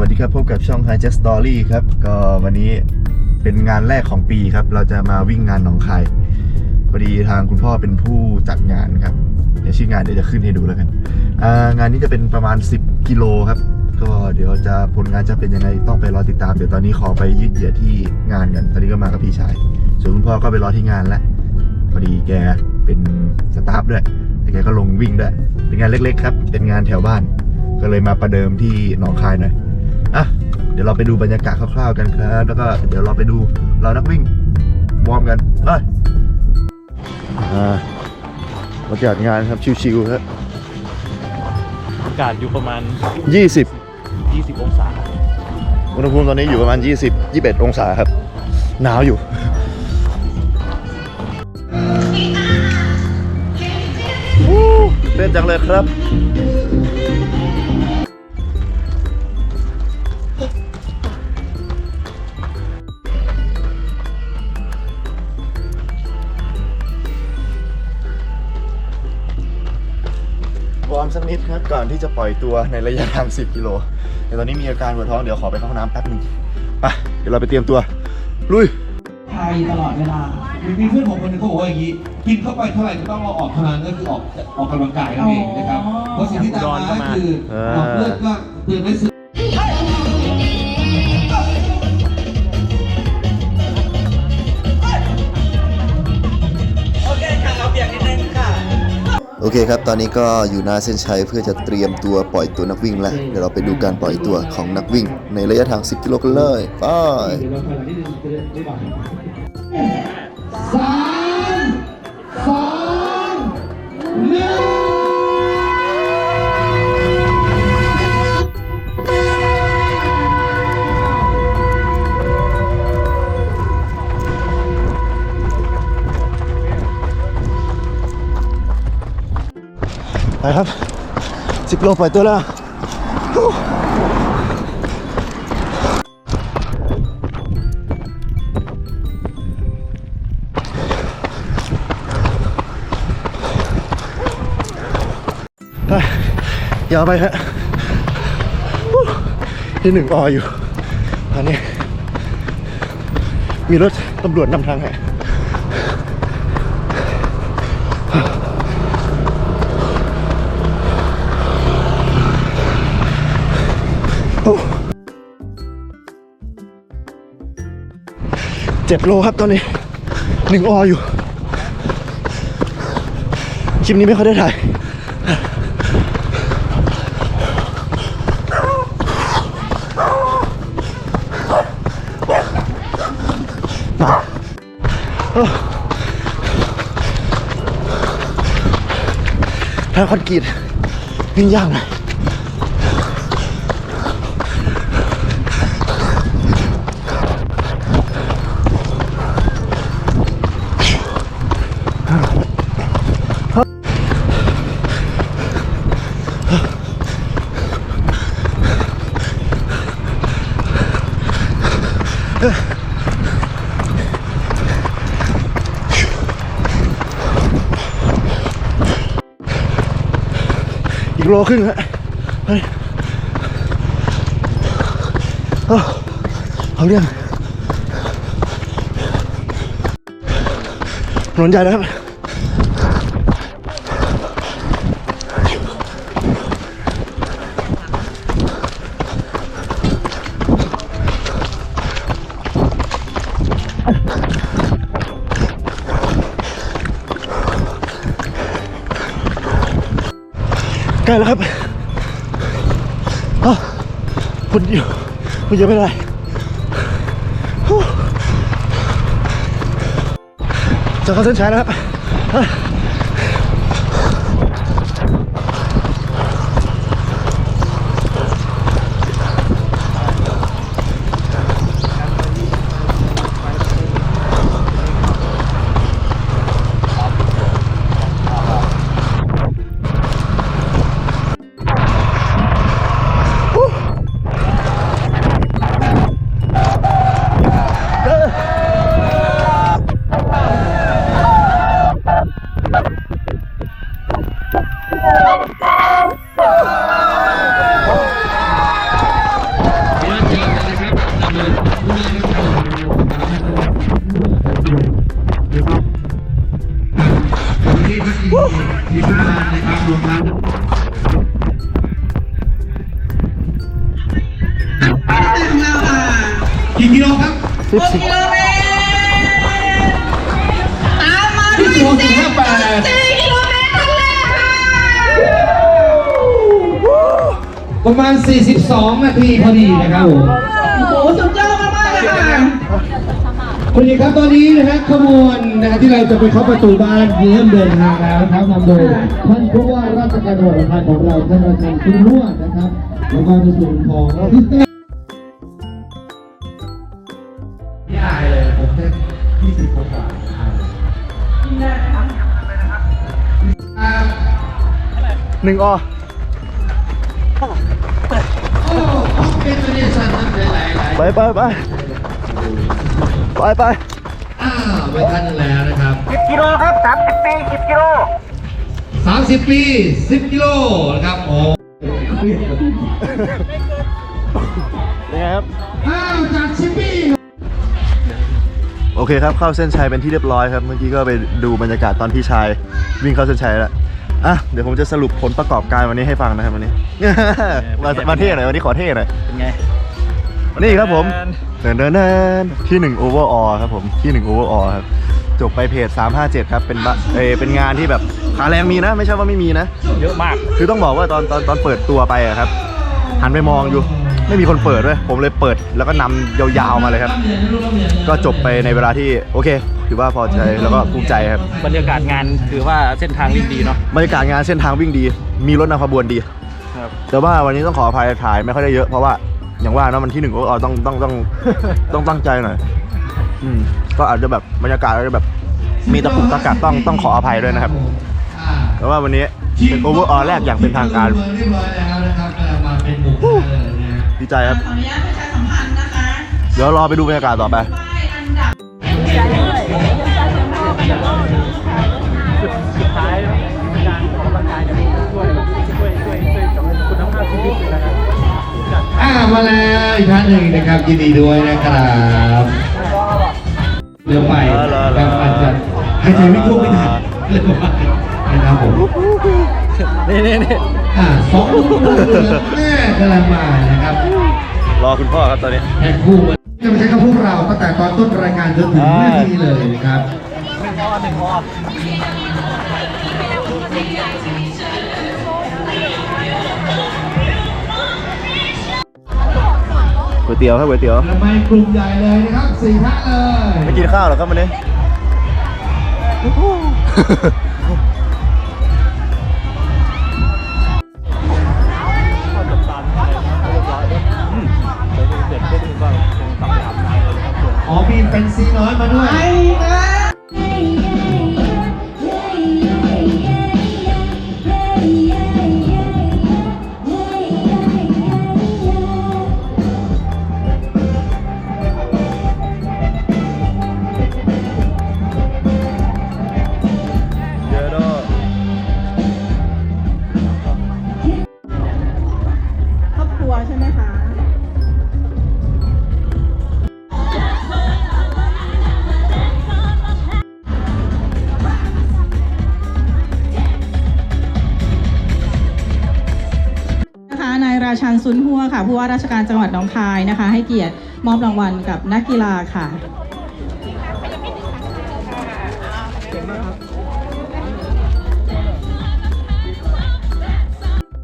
วัสดีครับ พบกับช่อง High Jet Story ครับ ก็วันนี้เป็นงานแรกของปีครับ เราจะมาวิ่งงานหนองคายพอดีทางคุณพ่อเป็นผู้จัดงานครับ เดี๋ยวชื่องานเดี๋ยวจะขึ้นให้ดูแล้วกันงานนี้จะเป็นประมาณ 10 กิโลครับ ก็เดี๋ยวจะผลงานจะเป็นยังไงต้องไปรอติดตาม เดี๋ยวตอนนี้ขอไปยืดเหยียดที่งานกัน ตอนนี้ก็มากับพี่ชาย ส่วนคุณพ่อก็ไปรอที่งานแล้ว พอดีแกเป็นสตาฟด้วยแต่แกก็ลงวิ่งด้วย เป็นงานเล็กๆครับ เป็นงานแถวบ้าน ก็เลยมาประเดิมที่หนองคายหน่อย อะเดี๋ยวเราไปดูบรรยากาศคร่าวๆกันครับ แล้วก็เดี๋ยวเราไปดูเรานักวิ่งวอร์มกันเอ้ยอ่าบรรยากาศงานครับชิวๆครับอากาศอยู่ประมาณ 20 20 องศา อุณหภูมิตอนนี้อยู่ประมาณ 20 21 องศาครับ หนาวอยู่วู้เต้นจังเลยครับ นิดครับก่อนที่จะปล่อยตัวในระยะทาง 10 กิโลแต่ตอนนี้มีอาการปวดท้องเดี๋ยวขอไปเข้าห้องน้ำแป๊บหนึงไปเดี๋ยวเราไปเตรียมตัว ลุยไทยตลอดเวลา มีเพื่อนผมคนหนึงเขาบอกว่าอย่างนี้ กินเข้าไปเท่าไหร่ก็ต้องเอาออกเท่านั้นก็คือออกออกกำลังกายนั่นเองนะครับ เพราะสิ่งที่ตามมาก็คืออ่าหลอดเลือดก็เตือนได้สึ เคครับ ตอนนี้ก็อยู่หน้าเส้นชัยเพื่อจะเตรียมตัวปล่อยตัวนักวิ่งแล้ว เดี๋ยวเราไปดูการปล่อยตัวของนักวิ่ง ในระยะทาง 10 กิโลกันเลย ไป ไปครับ10โลปล่อยตัวแล้วไปยาวไปครับฮู้ที่หนึ่งออยู่ตอนนี้ มีรถตำรวจนำทางให้ เจ็ดโลครับตอนนี้หนึ่งออยู่ คลิปนี้ไม่ค่อยได้ถ่ายมาโอ้าคอนกรีตวิ่งยากหน่อย อีกโลครึ่งฮะเฮ้ยเอาเรื่องถนนใหญ่แล้วครับ ใกล้แล้วครับอ้าวคนเดียวคนเยอะไม่ได้จะเข้าเส้นชัยแล้วครับ สิบสิบกิโลเมตรตามมาที่ด้วยสองจุดห้าแปดสี่กิโลเมตรครั้งแรกค่ะประมาณ 42 นาทีพอดีนะครับผมโอ้โหสุดยอดมากๆเลยค่ะคุณดีครับตอนนี้นะฮะขบวนนะฮะที่เราจะไปเข้าประตูบ้านเริ่มเดินทางแล้วนะครับนำโดยท่านผู้ว่าราชการจังหวัดอุทัยของเราท่านอาจารย์คุณล้วนนะครับแล้วก็ในส่วนของ หนึ่งอโอ้เป็นตัวนี้สั่นน้ำหลายๆไปไปไปไปไปอ้าวไม่ทันแล้วนะครับกิโลครับสามสิบปีสิบกิโล30ปี10กิโลนะครับโอ้เป็นไงครับอ้าวจากชิปปี้โอเคครับเข้าเส้นชัยเป็นที่เรียบร้อยครับ เมื่อกี้ก็ไปดูบรรยากาศตอนพี่ชายวิ่งเข้าเส้นชัยแล้ว อะเดี๋ยวผมจะสรุปผลประกอบการวันนี้ให้ฟังนะครับวันนี้ มามาเท่หน่อยวันนี้ขอเท่หน่อยเป็นไงวันนี้ครับผมเดินเดินเดินที่1 overall ครับผมที่1 overall ครับจบไปเพจ 357 ครับ เป็นบะเออเป็นงานที่แบบขาแรงมีนะ ไม่ใช่ว่าไม่มีนะ เยอะมาก คือต้องบอกว่าตอนตอนตอนเปิดตัวไปอะครับ หันไปมองอยู่ ไม่มีคนเปิดด้วยผมเลยเปิดแล้วก็นำยาวๆมาเลยครับ ก็จบไปในเวลาที่โอเค ถือว่าพอใจแล้วก็ภูมิใจครับบรรยากาศงานถือว่าเส้นทางวิ่งดีเนาะบรรยากาศงานเส้นทางวิ่งดี มีรถนำขบวนดีครับแต่ว่าวันนี้ต้องขออภัยถ่ายไม่ค่อยได้เยอะเพราะว่าอย่างว่าเนอะมันที่หนึ่งก็ต้องต้องต้องต้องตั้งใจหน่อยอืมก็อาจจะแบบบรรยากาศอาจจะแบบมีตะกุกตะกักต้องต้องขออภัยด้วยนะครับ แต่ว่าวันนี้เป็นโอเวอร์ออแรกอย่างเป็นทางการ ดีใจครับขออนุญาตประชาสัมพันธ์นะคะเดี๋ยวรอไปดูบรรยากาศต่อไปป้ายอันดับสุดท้ายการออกกำลังกายจะช่วยช่วยช่วยช่วยทำให้คุณภาพชีวิตนะครับอ่ามาแล้วอีกท่านหนึ่งนะครับยินดีด้วยนะครับเดี๋ยวไปรอรอรอครับอาจจะหายใจไม่ทั่วไม่ทันเลยว่านะครับผมนี่นี่นี่อ่าสองลูกเหลือแม่กำลังมานะครับ รอคุณพ่อครับตอนนี้แพ็คคู่มาจะมาใช้กับพวกเราตั้งแต่ตอนต้นรายการจนถึงนาทีเลยนะครับก๋วยเตี๋ยวครับก๋วยเตี๋ยวทำไมกลุ่มใหญ่เลยนะครับสี่ท่านเลยไม่กินข้าวเหรอครับวันนี้ เป็นซีน้อยมาด้วย ซุนหัวค่ะผู้ว่าราชการจังหวัดหนองคายนะคะ ให้เกียรติมอบรางวัลกับนักกีฬาค่ะ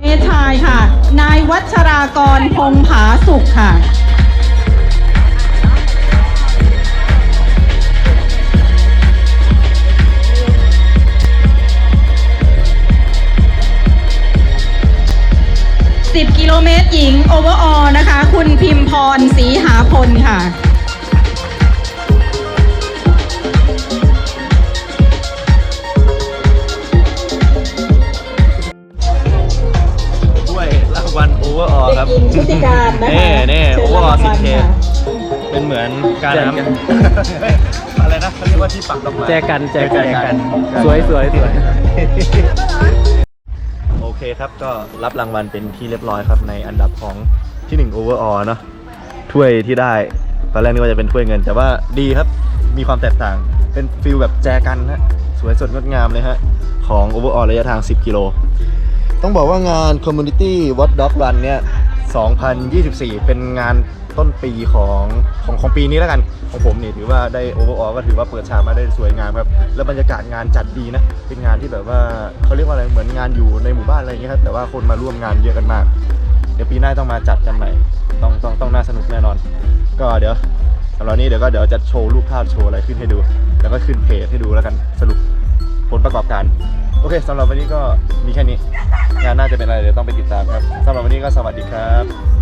เมทายค่ะ นายวัชรากรพงผาสุขค่ะ โลเมตรหญิงโอเวอร์ออนะคะ คุณพิมพรศรีหาพลค่ะถ้วยรางวัลโอเวอร์ออครับ เด็กหญิงชุติการนะคะเน่เน่เชิโอญเวอร์ออรางสิวับลเคค่ะ เป็นเหมือนการน้ำอะไรนะเขาเรียกว่าที่ปักดอกไม้แจกันแจกันแจกัน สวยสวยสวยโอ เคครับก็รับรางวัลเป็นที่เรียบร้อยครับในอันดับของที่1 overall เนาะถ้วยที่ได้ตอนแรกนึกว่าจะเป็นถ้วยเงิน แต่ว่าดีครับมีความแตกต่างเป็นฟิลแบบแจกันฮะสวยสดงดงามเลยฮะของ overall ระยะทาง 10 กิโล ต้องบอกว่างาน Community Watch Dog Run เนี่ย 2024 เป็นงาน ต้นปีของของของปีนี้แล้วกันของผมนี่ถือว่าได้โอเวอร์อก็ถือว่าเปิดฉากมาได้สวยงามครับแล้วบรรยากาศงานจัดดีนะเป็นงานที่แบบว่าเขาเรียกว่าอะไรเหมือนงานอยู่ในหมู่บ้านอะไรอย่างเงี้ยครับแต่ว่าคนมาร่วมงานเยอะกันมาก เดี๋ยวปีหน้าต้องมาจัดกันใหม่ต้องต้องต้องน่าสนุกแน่นอน ก็เดี๋ยวสำหรับนี้เดี๋ยวก็เดี๋ยวจะโชว์รูปภาพโชว์อะไรขึ้นให้ดู แล้วก็ขึ้นเพจให้ดูแล้วกันสรุปผลประกอบการโอเคสำหรับวันนี้ก็มีแค่นี้งานน่าจะเป็นอะไรเดี๋ยวต้องไปติดตามครับสำหรับวันนี้ก็สวัสดีครับ